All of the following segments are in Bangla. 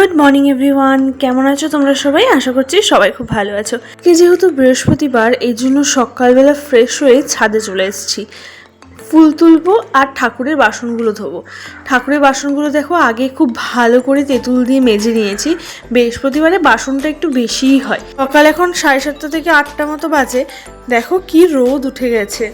Good morning everyone. কেমন আছো তোমরা সবাই? আশা করছি সবাই খুব ভালো আছো। কি যেহেতু বৃহস্পতিবার, এই জন্য সকালবেলা ফ্রেশ হয়ে ছাদে চলে এসেছি। ফুল তুলবো আর ঠাকুরের বাসনগুলো ধোবো। ঠাকুরের বাসনগুলো দেখো, আগে খুব ভালো করে তেঁতুল দিয়ে মেজে নিয়েছি। বৃহস্পতিবারে বাসনটা একটু বেশিই হয়। সকাল এখন সাড়ে সাতটা থেকে আটটা মতো বাজে। দেখো কি রোদ উঠে গেছে।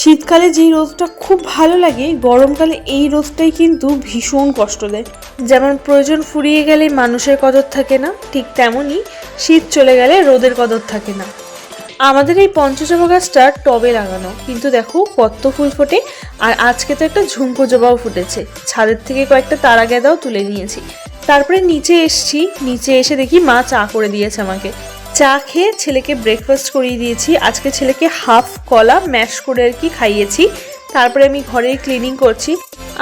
শীতকালে যেই রোদটা খুব ভালো লাগে, গরমকালে এই রোদটাই কিন্তু ভীষণ কষ্ট দেয়। যেমন প্রয়োজন ফুরিয়ে গেলে মানুষের কদর থাকে না, ঠিক তেমনই শীত চলে গেলে রোদের কদর থাকে না। আমাদের এই পঞ্চজবা গাছটা টবে লাগানো, কিন্তু দেখো কত ফুল ফোটে, আর আজকে তো একটা ঝুমকো জবাও ফুটেছে। ছাদের থেকে কয়েকটা তারা গেঁদাও তুলে নিয়েছি। তারপরে নিচে এসছি, নিচে এসে দেখি মা চা করে দিয়েছে আমাকে। চা খেয়ে ছেলেকে ব্রেকফাস্ট করিয়ে দিয়েছি, আজকে ছেলেকে হাফ কলা ম্যাশ করে আর কি খাইয়েছি। তারপরে আমি ঘরের ক্লিনিং করছি।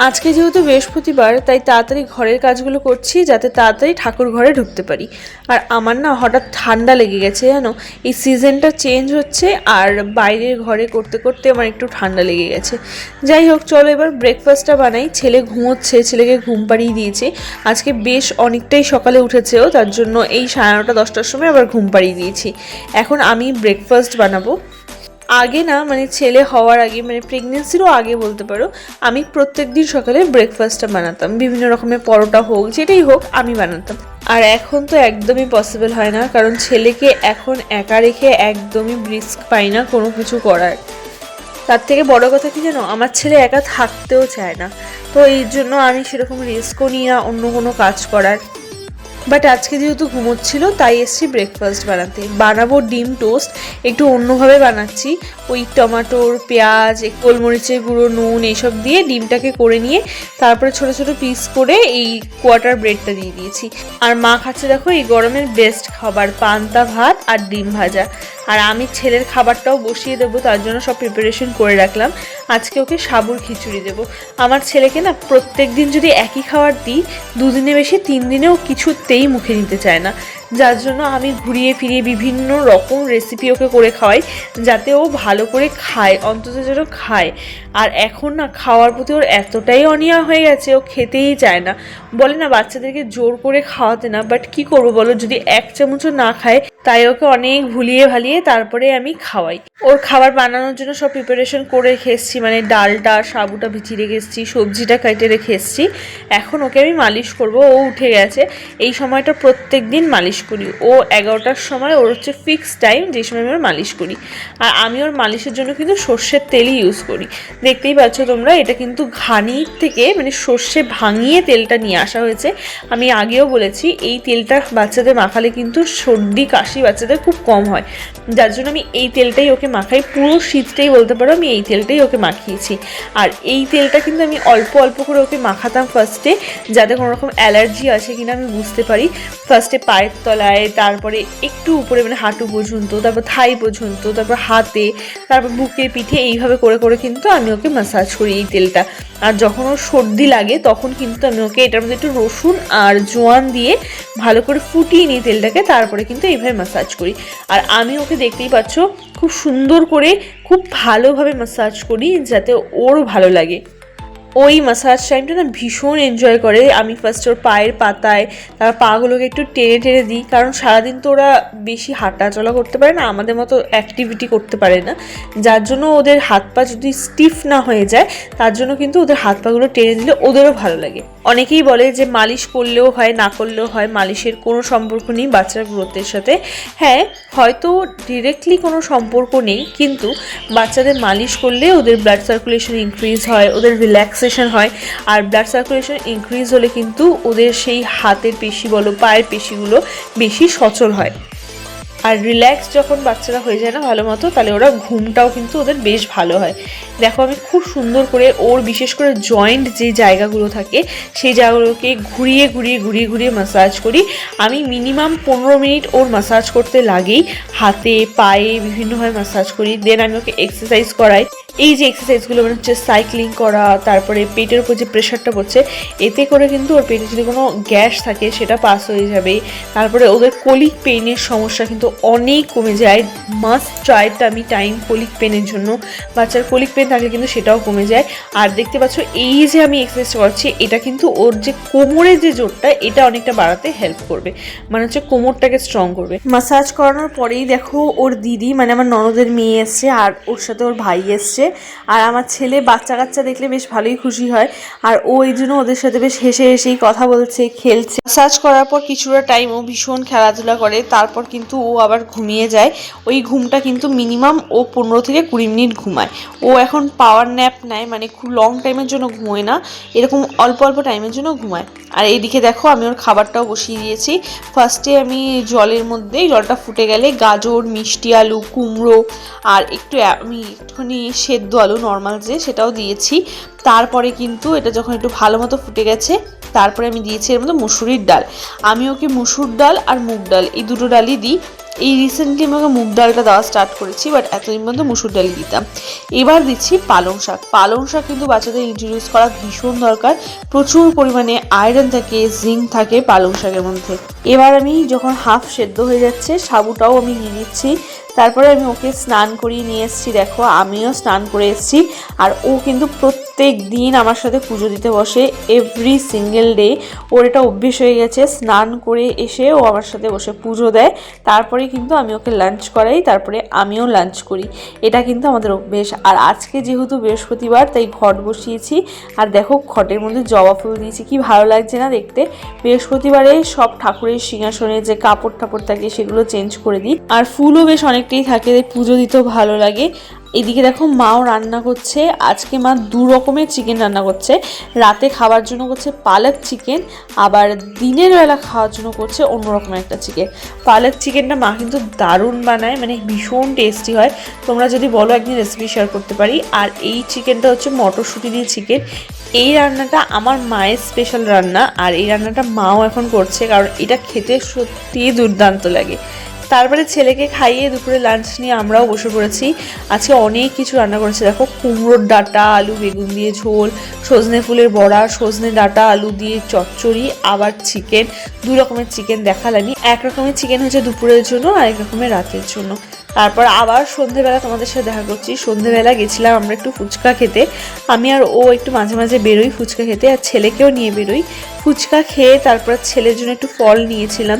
আজকে যেহেতু বৃহস্পতিবার, তাই তাড়াতাড়ি ঘরের কাজগুলো করছি যাতে তাড়াতাড়ি ঠাকুর ঘরে ঢুকতে পারি। আর আমার না হঠাৎ ঠান্ডা লেগে গেছে, জানো? এই সিজনটা চেঞ্জ হচ্ছে আর বাইরের ঘরে করতে করতে আমার একটু ঠান্ডা লেগে গেছে। যাই হোক, চলো এবার ব্রেকফাস্টটা বানাই। ছেলে ঘুমোচ্ছে, ছেলেকে ঘুম পাড়িয়ে দিয়েছে। আজকে বেশ অনেকটাই সকালে উঠেছেও, তার জন্য এই সাড়ে নটা, দশটার সময় আবার ঘুম পাড়িয়ে দিয়েছি। এখন আমি ব্রেকফাস্ট বানাবো। আগে না মানে ছেলে হওয়ার আগে মানে প্রেগনেন্সিরও আগে বলতে পারো, আমি প্রত্যেক দিন সকালে ব্রেকফাস্টটা বানাতাম। বিভিন্ন রকমের পরোটা হোক, যেটাই হোক, আমি বানাতাম। আর এখন তো একদমই পসিবল হয় না, কারণ ছেলেকে এখন একা রেখে একদমই রিস্ক পাই না কোনো কিছু করার। তার থেকে বড় কথা কি জানো? আমার ছেলে একা থাকতেও চায় না। তো এই জন্য আমি সেরকম রিস্কও নিই না, অন্য কোনো কাজ করার। বাট আজকে যেহেতু ঘুমোচ্ছিল, তাই এসছি ব্রেকফাস্ট বানাতে। বানাবো ডিম টোস্ট, একটু অন্যভাবে বানাচ্ছি। ওই টমাটোর পেঁয়াজ গোলমরিচের গুঁড়ো, নুন, এইসব দিয়ে ডিমটাকে করে নিয়ে তারপরে ছোট ছোট পিস করে এই কোয়াটার ব্রেডটা দিয়ে দিয়েছি। আর মা খাচ্ছে দেখো এই গরমের বেস্ট খাবার, পান্তা ভাত আর ডিম ভাজা। আর আমি ছেলের খাবারটাও বসিয়ে দেবো, তার জন্য সব প্রিপারেশন করে রাখলাম। আজকে ওকে সাবুর খিচুড়ি দেবো। আমার ছেলেকে না প্রত্যেক দিন যদি একই খাবার দিই, দুদিনে বেশি তিন দিনেও কিছুতেই মুখে নিতে চায় না। যার জন্য আমি ঘুরিয়ে ফিরিয়ে বিভিন্ন রকম রেসিপি ওকে করে খাওয়াই, যাতে ও ভালো করে খায়, অন্তত যেন খায়। আর এখন না খাওয়ার প্রতি ওর এতটাই অনিয়া হয়ে গেছে, ও খেতেই চায় না। বলে না, বাচ্চাদেরকে জোর করে খাওয়াতে না বাট কি করব বলো? যদি এক চামচও না খায়, তাই ওকে অনেক ভুলিয়ে ভালিয়ে তারপরে আমি খাওয়াই। ওর খাবার বানানোর জন্য সব প্রিপারেশন করে রেখে এসেছি মানে ডালটা, সাবুটা ভিজিয়ে রেখে এসেছি, সবজিটা কেটে রেখে এসেছি। এখন ওকে আমি মালিশ করব, ও উঠে গেছে। এই সময়টা প্রত্যেক দিন মালিশ করি। ও এগারোটার সময় ওর হচ্ছে ফিক্স টাইম যে সময় আমি ওর মালিশ করি। আর আমি ওর মালিশের জন্য কিন্তু সর্ষের তেলই ইউজ করি। দেখতেই পাচ্ছ তোমরা, এটা কিন্তু ঘানির থেকে মানে সর্ষে ভাঙিয়ে তেলটা নিয়ে আসা হয়েছে। আমি আগেও বলেছি, এই তেলটা বাচ্চাদের মাখালে কিন্তু সর্দি, কাশি বাচ্চাদের খুব কম হয়। যার জন্য আমি এই তেলটাই ওকে মাখাই, পুরো শীতটাই বলতে পারো আমি এই তেলটাই ওকে মাখিয়েছি। আর এই তেলটা কিন্তু আমি অল্প অল্প করে ওকে মাখাতাম ফার্স্টে যাতে কোনো রকম অ্যালার্জি আছে কিনা আমি বুঝতে পারি। ফার্স্টে পায়ের তলায় তারপরে একটু উপরে মানে হাঁটু পর্যন্ত, তারপর থাই পর্যন্ত, তারপর হাতে, তারপর বুকে পিঠে, এইভাবে করে করে কিন্তু আমি ওকে ম্যাসাজ করি এই তেলটা। আর যখন ওর সর্দি লাগে, তখন কিন্তু আমি ওকে এটার মধ্যে একটু রসুন আর জোয়ান দিয়ে ভালো করে ফুটিয়ে নিই তেলটাকে তারপরে কিন্তু এইভাবে ম্যাসাজ করি। আর আমি ওকে দেখতেই পাচ্ছ, খুব সুন্দর করে, খুব ভালোভাবে ম্যাসাজ করি, যাতে ওর ভালো লাগে। ওই মাসাজ টাইমটা না ভীষণ এনজয় করে। আমি ফার্স্ট ওর পায়ের পাতায়, তারপর পাগুলোকে একটু টেনে টেনে দিই, কারণ সারাদিন তো ওরা বেশি হাঁটা চলা করতে পারে না, আমাদের মতো অ্যাক্টিভিটি করতে পারে না। যার জন্য ওদের হাত পা যদি স্টিফ না হয়ে যায়, তার জন্য কিন্তু ওদের হাত পাগুলো টেনে দিলে ওদেরও ভালো লাগে। অনেকেই বলে যে মালিশ করলেও হয়, না করলেও হয়, মালিশের কোনো সম্পর্ক নেই বাচ্চার গ্রোথের সাথে। হ্যাঁ হয়তো ডিরেক্টলি কোনো সম্পর্ক নেই, কিন্তু বাচ্চাদের মালিশ করলে ওদের ব্লাড সার্কুলেশন ইনক্রিজ হয়, ওদের রিল্যাক্সেশন হয়, আর ব্লাড সার্কুলেশন ইনক্রিজ হলে কিন্তু ওদের সেই হাতের পেশি বলো, পায়ের পেশিগুলো বেশি সচল হয়। আর রিল্যাক্স যখন বাচ্চারা হয়ে যায় না ভালো মতো, তাহলে ওরা ঘুমটাও কিন্তু ওদের বেশ ভালো হয়। দেখো আমি খুব সুন্দর করে ওর বিশেষ করে জয়েন্ট যে জায়গাগুলো থাকে, সেই জায়গাগুলোকে ঘুরিয়ে ঘুরিয়ে ঘুরিয়ে ঘুরিয়ে মাসাজ করি। আমি মিনিমাম পনেরো মিনিট ওর মাসাজ করতে লাগেই, হাতে, পায়ে বিভিন্নভাবে মাসাজ করি। দেন আমি ওকে এক্সারসাইজ করাই। এই যে এক্সারসাইজগুলো মানে হচ্ছে সাইক্লিং করা, তারপরে পেটের উপর যে প্রেশারটা পড়ছে, এতে করে কিন্তু ওর পেটে যদি কোনো গ্যাস থাকে, সেটা পাস হয়ে যাবে। তারপরে ওদের কলিক পেনের সমস্যা কিন্তু অনেক কমে যায়। মাস্ট ট্রাইটা আমি টাইম কলিক পেনের জন্য। বাচ্চার কলিক পেন থাকলে কিন্তু সেটাও কমে যায়। আর দেখতে পাচ্ছ, এই যে আমি এক্সারসাইজ করছি এটা কিন্তু ওর যে কোমরের যে জোরটা, এটা অনেকটা বাড়াতে হেল্প করবে। মানে হচ্ছে কোমরটাকে স্ট্রং করবে। মাসাজ করানোর পরেই দেখো, ওর দিদি মানে আমার ননদের মেয়ে এসছে, আর ওর সাথে ওর ভাই এসছে। আর আমার ছেলে বাচ্চা কাচ্চা দেখলে বেশ ভালোই খুশি হয়। আর ও এই জন্য ওদের সাথে বেশ হেসে হেসেই কথা বলছে, খেলছে। সার্চ করার পর কিছুটা টাইম ও ভীষণ খেলাধুলা করে, তারপর কিন্তু ও আবার ঘুমিয়ে যায়। ওই ঘুমটা কিন্তু মিনিমাম ও পনেরো থেকে কুড়ি মিনিট ঘুমায়। ও এখন পাওয়ার ন্যাপ নেয় মানে খুব লং টাইমের জন্য ঘুমোয় না, এরকম অল্প অল্প টাইমের জন্য ঘুমায়। আর এইদিকে দেখো, আমি ওর খাবারটাও বসিয়ে দিয়েছি। ফার্স্টে আমি জলের মধ্যেই, জলটা ফুটে গেলে গাজর, মিষ্টি আলু, কুমড়ো, আর একটু আমি একটুখানি সেদ্ধ আলু নর্মাল যে সেটাও দিয়েছি। তারপরে কিন্তু এটা যখন একটু ভালো মতো ফুটে গেছে, তারপরে আমি দিয়েছি এর মধ্যে মুসুরির ডাল। আমি ওকে মুসুর ডাল আর মুগ ডাল, এই দুটো ডালই দিই। এই রিসেন্টলি আমি ওকে মুগ ডালটা দেওয়া স্টার্ট করেছি বাট এতদিন পর্যন্ত মুসুর ডালই দিতাম। এবার দিচ্ছি পালং শাক। পালং শাক কিন্তু বাচ্চাদের ইন্ট্রোডিউস করা ভীষণ দরকার। প্রচুর পরিমাণে আয়রন থাকে জিঙ্ক থাকে পালং শাকের মধ্যে। এবার আমি যখন হাফ সেদ্ধ হয়ে যাচ্ছে, সাবুটাও আমি নিয়ে নিচ্ছি। তারপরে আমি ওকে স্নান করিয়ে নিয়ে এসেছি, দেখো, আমিও স্নান করে এসেছি, আর ও কিন্তু প্রত্যেক দিন আমার সাথে পুজো দিতে বসে এভরি সিঙ্গেল ডে ওর এটা অভ্যেস হয়ে গেছে, স্নান করে এসে ও আমার সাথে বসে পুজো দেয়। তারপরে কিন্তু আমি ওকে লাঞ্চ করাই, তারপরে আমিও লাঞ্চ করি। এটা কিন্তু আমাদের অভ্যেস। আর আজকে যেহেতু বৃহস্পতিবার, তাই ঘট বসিয়েছি। আর দেখো, ঘটের মধ্যে জবা ফুল দিয়েছি, কি ভালো লাগছে না দেখতে? বৃহস্পতিবারে সব ঠাকুরের সিংহাসনে যে কাপড় টাপড় থাকে, সেগুলো চেঞ্জ করে দিই। আর ফুলও বেশ অনেকটাই থাকে পুজো দিতেও ভালো লাগে। এদিকে দেখো মাও রান্না করছে। আজকে মা দু রকমের চিকেন রান্না করছে। রাতে খাওয়ার জন্য করছে পালক চিকেন আবার দিনের বেলা খাওয়ার জন্য করছে অন্য রকমের একটা চিকেন পালক চিকেনটা মা কিন্তু দারুণ বানায় মানে ভীষণ টেস্টি হয়। তোমরা যদি বলো একদিন রেসিপি শেয়ার করতে পারি। আর এই চিকেনটা হচ্ছে মটরশুঁটি দিয়ে চিকেন এই রান্নাটা আমার মায়ের স্পেশাল রান্না, আর এই রান্নাটা মাও এখন করছে, কারণ এটা খেতে সত্যিই দুর্দান্ত লাগে। তারপরে ছেলেকে খাইয়ে দুপুরে লাঞ্চ নিয়ে আমরাও বসে পড়েছি। আজকে অনেক কিছু রান্না করেছি। দেখো, কুমড়োর ডাটা, আলু বেগুন দিয়ে ঝোল, সজনে ফুলের বড়া, সজনে ডাটা, আলু দিয়ে চচ্চড়ি, আবার চিকেন দু রকমের চিকেন দেখালামি এক রকমের চিকেন হচ্ছে দুপুরের জন্য আর এক রকমের রাতের জন্য। তারপর আবার সন্ধেবেলা তোমাদের সাথে দেখা করছি। সন্ধেবেলা গেছিলাম আমরা একটু ফুচকা খেতে। আমি আর ও একটু মাঝে মাঝে বেরোই ফুচকা খেতে, আর ছেলেকেও নিয়ে বেরোই। ফুচকা খেয়ে তারপর ছেলের জন্য একটু ফল নিয়েছিলাম।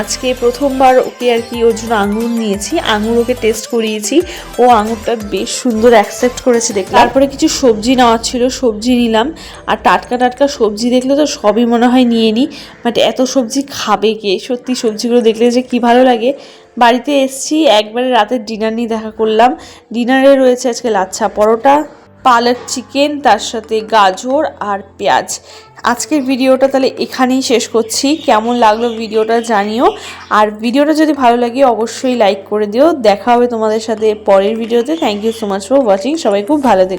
আজকে প্রথমবার ওকে আর কি ওর জন্য আঙুর নিয়েছি। আঙুর ওকে টেস্ট করিয়েছি। ও আঙুরটা বেশ সুন্দর অ্যাকসেপ্ট করেছে দেখলাম। তারপরে কিছু সবজি নেওয়ার ছিল, সবজি নিলাম। আর টাটকা টাটকা সবজি দেখলে তো সবই মনে হয় নিয়ে নিই বাট এত সবজি খাবে কে? সত্যি সবজিগুলো দেখলে যে কি ভালো লাগে। বাড়িতে এসছি, একবারে রাতের ডিনার নিয়ে দেখা করলাম। ডিনারে রয়েছে আজকে লাচ্ছা পরোটা, পালক চিকেন তার সাথে গাজর আর পেঁয়াজ। আজকের ভিডিওটা তাহলে এখানেই শেষ করছি। কেমন লাগল ভিডিওটা জানিও। আর ভিডিওটা যদি ভালো লাগে অবশ্যই লাইক করে দিও। দেখা হবে তোমাদের সাথে পরের ভিডিওতে। Thank you so much for watching সবাই খুব ভালো থেকো।